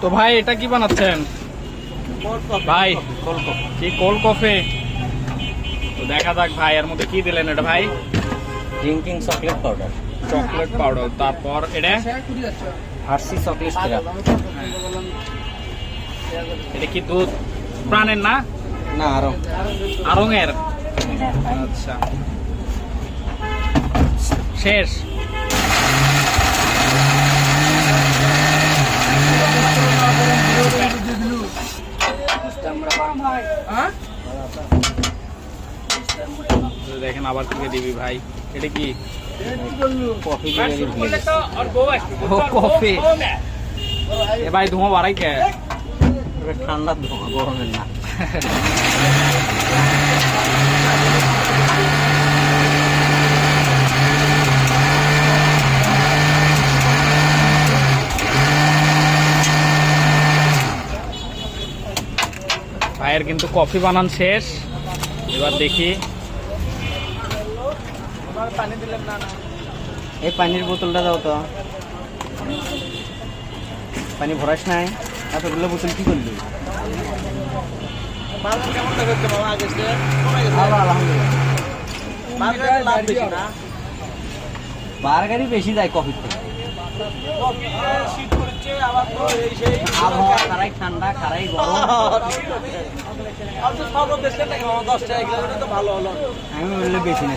তো ভাই এটা কি বানাচ্ছেন? ভাই কি কোল্ড কফি তো দেখা যাক ভাই এর মধ্যে কি দিলেন এটা ভাই? Drinking chocolate powder chocolate powder তারপর এটা? হার্সি চকলেট সিরাপ এটা কি দুধ? প্রাণের না? না আরং। আরঙের। আচ্ছা। শেষ। দেখেন আবার থেকে দিবি ভাই। এটা কি? কফি এ ভাই ধোঁয়া বাড়াই কে ঠান্ডার ধোঁয়া গরমের না। ভাইয়ের কিন্তু কফি বানান শেষ। এবার দেখি। এই পানির বোতলটা দাও তো। পানি ভরাস নাই। এতগুলো বোতল কি করলি? বার গাড়ি বেশি যায় কফির থেকে। আবহাওয়া খারাই ঠান্ডা খারাই গরম। আমি বললে বেশি না।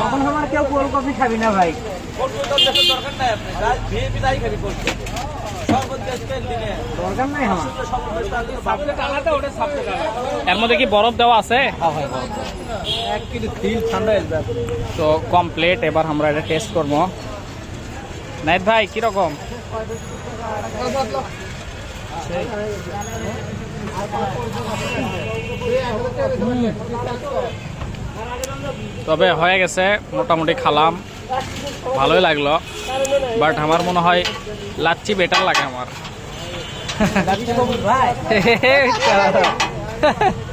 তখন আমার কেউ কোল্ড কফি খাবি না ভাই। দরকার নাই আমার। এর মধ্যে কি বরফ দেওয়া আছে? হ্যাঁ। তো কমপ্লিট এবার আমরা এটা টেস্ট করব। নাইট ভাই কীরকম তবে হয়ে গেছে মোটামুটি খালাম। ভালোই লাগল বাট আমার মনে হয় লাচ্ছি বেটার লাগে আমার। ভাই।